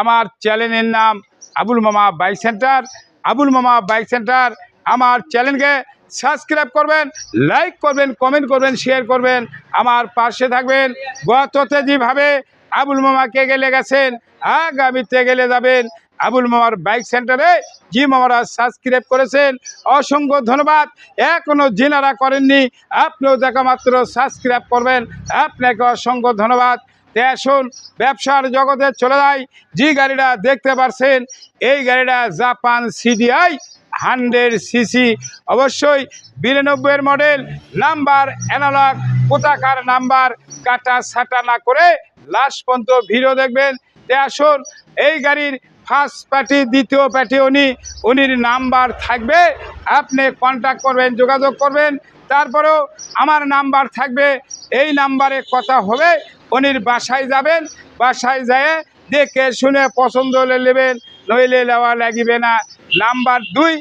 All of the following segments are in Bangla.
আমার চ্যানেলের নাম আবুল মামা বাইক সেন্টার। আবুল মামা বাইক সেন্টার, আমার চ্যানেলকে সাবস্ক্রাইব করবেন, লাইক করবেন, কমেন্ট করবেন, শেয়ার করবেন। আমার পাশে থাকবেন, গততে যেভাবে আবুল মামাকে গেলে গেছেন, আগামীতে গেলে যাবেন। আবুল মামার বাইক সেন্টারে জি মামারা সাবস্ক্রাইব করেছেন, অসংখ্য ধন্যবাদ। এখনও যিনারা করেননি, আপনিও দেখা মাত্র সাবস্ক্রাইব করবেন। আপনাকে অসংখ্য ধন্যবাদ। তে আসুন ব্যবসার জগতে চলে যায়। যে গাড়িটা দেখতে পারছেন, এই গাড়িটা জাপান সিডিআই হান্ড্রেড সিসি। অবশ্যই বিরানব্বইয়ের মডেল, নাম্বার অ্যানালগ কোথাকার নাম্বার, কাটা ছাটা না করে লাস্ট পর্যন্ত ভিডিও দেখবেন। তে আসুন এই গাড়ির ফার্স্ট পার্টি দ্বিতীয় পার্টি উনি, উনির নাম্বার থাকবে। আপনি কন্ট্যাক্ট করবেন, যোগাযোগ করবেন। তারপরেও আমার নাম্বার থাকবে। এই নাম্বারে কথা হবে। উনির বাসায় যাবেন, বাসায় যেয়ে দেখে শুনে পছন্দ হলে নেবেন, নইলে নেওয়া লাগিবে না। নাম্বার দুই,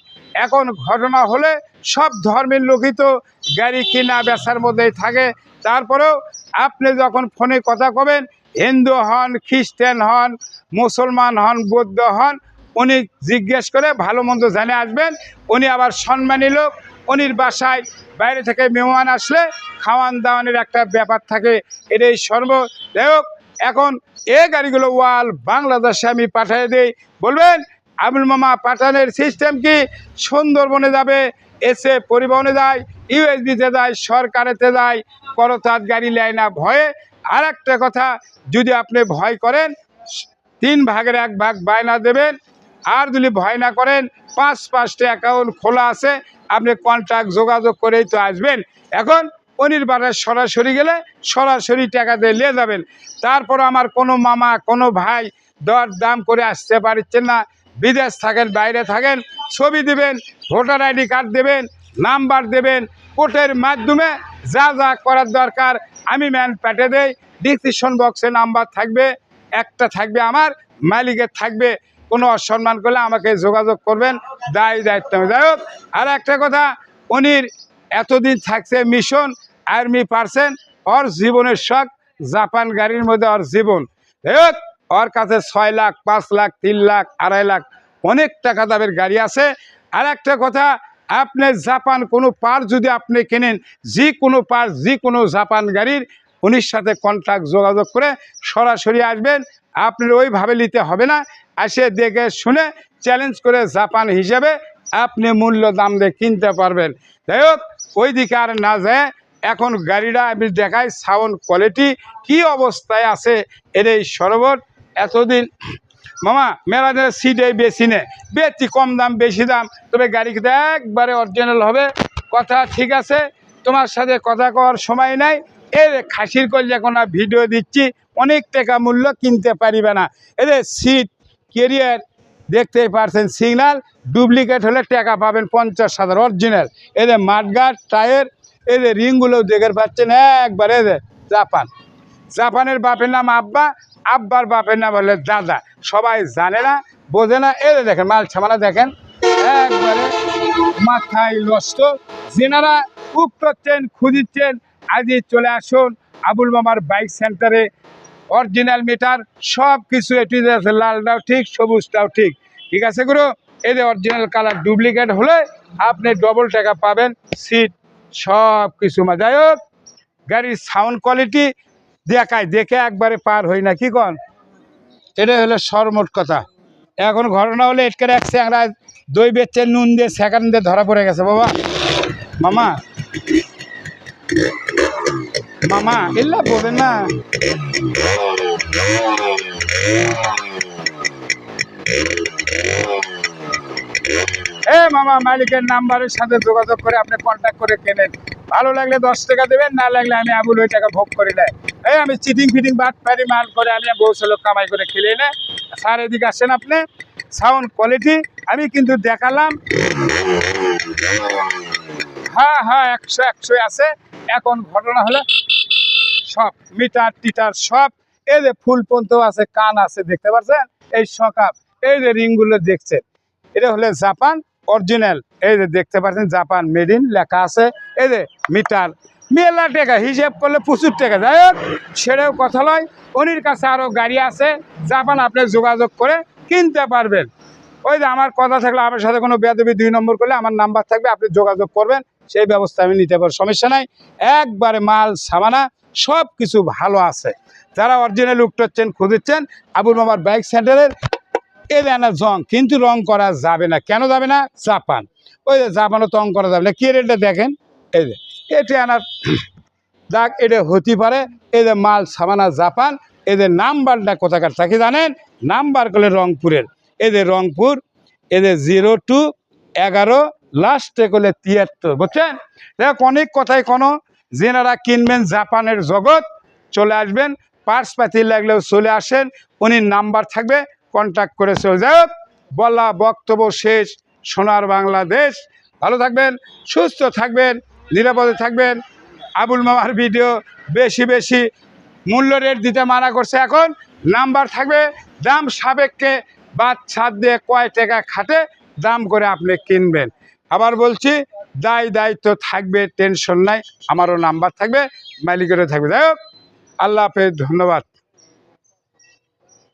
এখন ঘটনা হলে সব ধর্মের লোকই তো গাড়ি কিনা বেচার মধ্যেই থাকে। তারপরেও আপনি যখন ফোনে কথা কবেন, হিন্দু হন, খ্রিস্টান হন, মুসলমান হন, বৌদ্ধ হন, উনি জিজ্ঞেস করে ভালো মন্দ জানে আসবেন। উনি আবার সম্মানী লোক উনির বাসায় বাইরে থেকে মেহমান আসলে খাওয়ান দাওয়ানের একটা ব্যাপার থাকে, এটাই সর্ব। যাই হোক, এখন এ গাড়িগুলো ওয়াল বাংলাদেশে আমি পাঠিয়ে দিই। বলবেন, আবুল মামা, পাঠানের সিস্টেম কি? সুন্দরবনে যাবে, এসে পরিবহনে যায়, ইউএসবিতে যায়, সরকারেতে যায় করতার গাড়ি নেয় না ভয়ে। আর একটা কথা, যদি আপনি ভয় করেন, তিন ভাগের এক ভাগ বায়না দেবেন আর যদি ভয় না করেন, পাঁচ পাঁচটা অ্যাকাউন্ট খোলা আছে, আপনি কন্ট্যাক্ট যোগাযোগ করেই তো আসবেন। এখন বাজার সরাসরি গেলে সরাসরি টাকা দিয়ে নিয়ে যাবেন। তারপর আমার কোনো মামা, কোনো ভাই দর দাম করে আসতে পারছেন না। বিদেশ থাকেন, বাইরে থাকেন, ছবি দিবেন, ভোটার আইডি কার্ড দেবেন, নাম্বার দেবেন কোর্টের মাধ্যমে যা যা করার দরকার, আমি ম্যান প্যাটে দেই। ডিসিশন বক্সে নাম্বার থাকবে, একটা থাকবে আমার, মালিকের থাকবে। কোনো অসম্মান করলে আমাকে যোগাযোগ করবেন, দায় দায়িত্ব। যাই হোক, আর একটা কথা, উনির এতদিন থাকছে মিশন আর্মি পার্সেন ওর জীবনের শখ জাপান গাড়ির মধ্যে ওর জীবন যাই হোক, ওর কাছে ছয় লাখ, পাঁচ লাখ, তিন লাখ, আড়াই লাখ অনেক টাকা দামের গাড়ি আছে আর একটা কথা, আপনি জাপান কোনো পার যদি আপনি কেনেন, যে কোনো পার, যে কোনো জাপান গাড়ির উনির সাথে কন্ট্যাক্ট যোগাযোগ করে সরাসরি আসবেন। আপনার ওইভাবে নিতে হবে না। এসে দেখে শুনে চ্যালেঞ্জ করে জাপান হিসেবে আপনি মূল্য দাম দিয়ে কিনতে পারবেন। যাই হোক ওই দিকে আর না যায়। এখন গাড়িটা আমি দেখাই সাউন্ড কোয়ালিটি কি অবস্থায় আছে এর এই সরোবর। এতদিন মামা, মেলাদের সিটে বেশি নে। বেশি কম দাম, বেশি দাম। তবে গাড়ি কিন্তু একবারে অরিজিনাল হবে। কথা ঠিক আছে। তোমার সাথে কথা কওয়ার সময় নাই। এর খাসির কল যখন ভিডিও দিচ্ছি। অনেক টাকা মূল্য কিনতে পারিবে না। এদের সিট কেরিয়ার দেখতেই পারছেন সিগনাল ডুপ্লিকেট হলে টাকা পাবেন পঞ্চাশ হাজার অরিজিনাল এদের মাঠগাট টায়ার এদের রিংগুলো দেখে পাচ্ছেন একবার এদের জাপান। জাপানের বাপের নাম আব্বা, আব্বার বাপের নাম হলে দাদা। সবাই জানে না, বোঝে না। এদের দেখেন, মাল ছামালা দেখেন। একবারে মাথায় নষ্ট। যেনারা খুব করছেন খুঁজিচ্ছেন আজই চলে আসুন আবুল মামার বাইক সেন্টারে। অরিজিনাল মিটার সব কিছু এটি লালটাও ঠিক, সবুজটাও ঠিক। ঠিক আছে গুরু? এদের অরিজিনাল কালার ডুপ্লিকেট হলে আপনি ডবল টাকা পাবেন সিট সব কিছু যাই হোক, গাড়ির সাউন্ড কোয়ালিটি দেখায়, দেখে একবারে পার হই না, কি কন? এটাই হলো সরমোট কথা। এখন ঘটনা হলে এটকের এক স্যাংরা দই বেচছে নুন দিয়ে সেকেন্ড দিয়ে ধরা পড়ে গেছে, বাবা। মামা মামা এল্লা বলবেন না। এ মামা, মালিকের নাম্বারের সাথে যোগাযোগ করে আপনি কন্ট্যাক্ট করে কেনেন। ভালো লাগলে দশ টাকা দেবেন, না লাগলে আমি আবুল ওই টাকা ভোগ করি না এই আমি চিটিং ফিটিং, বাট পারি মাল করে আমি বউ লোক কামাই করে খেলে এনে, স্যার এদিকে আসেন আপনি সাউন্ড কোয়ালিটি আমি কিন্তু দেখালাম। হ্যাঁ হ্যাঁ একশো একশো আছে। এখন ঘটনা হলো সব, মিটার, টিটার সব, এই যে ফুল পন্ত আছে, কান আছে, দেখতে পাচ্ছেন এই সকাপ, এই যে রিংগুলো দেখছেন? এটা হলো জাপান অরিজিনাল। এই যে দেখতে পাচ্ছেন জাপান মেড ইন লেখা আছে। এই যে মিটার, মেলা টাকা, হিসেব করলে প্রচুর টাকা। যাই হোক, সেটাও কথা নয়। উনির কাছে আরও গাড়ি আছে। জাপান আপনি যোগাযোগ করে কিনতে পারবেন। ওই যে আমার কথা থাকলে আমার সাথে কোনো বেদবি দুই নম্বর করলে আমার নাম্বার থাকবে, আপনি যোগাযোগ করবেন। সেই ব্যবস্থা আমি নিতে পারব, সমস্যা নাই। একবারে মাল সামানা। সব কিছু ভালো আছে। যারা অরিজিনাল উঠতেছেন খুঁজেছেন, আবুল মামার বাইক সেন্টারের এ না জং, কিন্তু রং করা যাবে না। কেন যাবে না? জাপান। ওই জাপানও তং করা যাবে না। কি রেটটা দেখেন? এই যে, এটা আনার, যাক, এটা হতে পারে। যে মাল সামানা জাপান এদের নাম্বারটা কোথাকার থাকে জানেন? নাম্বার করলে রংপুরের। এদের রংপুর এদের জিরো টু এগারো লাস্টে করলে তিয়াত্তর। বুঝছেন? দেখ অনেক কথাই কোনো যেনারা কিনবেন জাপানের জগৎ, চলে আসবেন পার্স পাতি লাগলেও চলে আসেন, উনি নাম্বার থাকবে কন্ট্যাক্ট করে চলে হোক বলা বক্তব্য শেষ, সোনার বাংলাদেশ। ভালো থাকবেন, সুস্থ থাকবেন, নিরাপদে থাকবেন। আবুল মামার ভিডিও বেশি বেশি মূল্য রেট দিতে মানা করছে এখন। নাম্বার থাকবে, দাম সাবেককে বা ছাদ দিয়ে কয় টাকা খাটে দাম করে আপনি কিনবেন। আবার বলছি দায় দায়িত্ব থাকবে টেনশন নাই, আমারও নাম্বার থাকবে, মালিকেরও থাকবে। যাই হোক, আল্লাহ হাফেজ, ধন্যবাদ।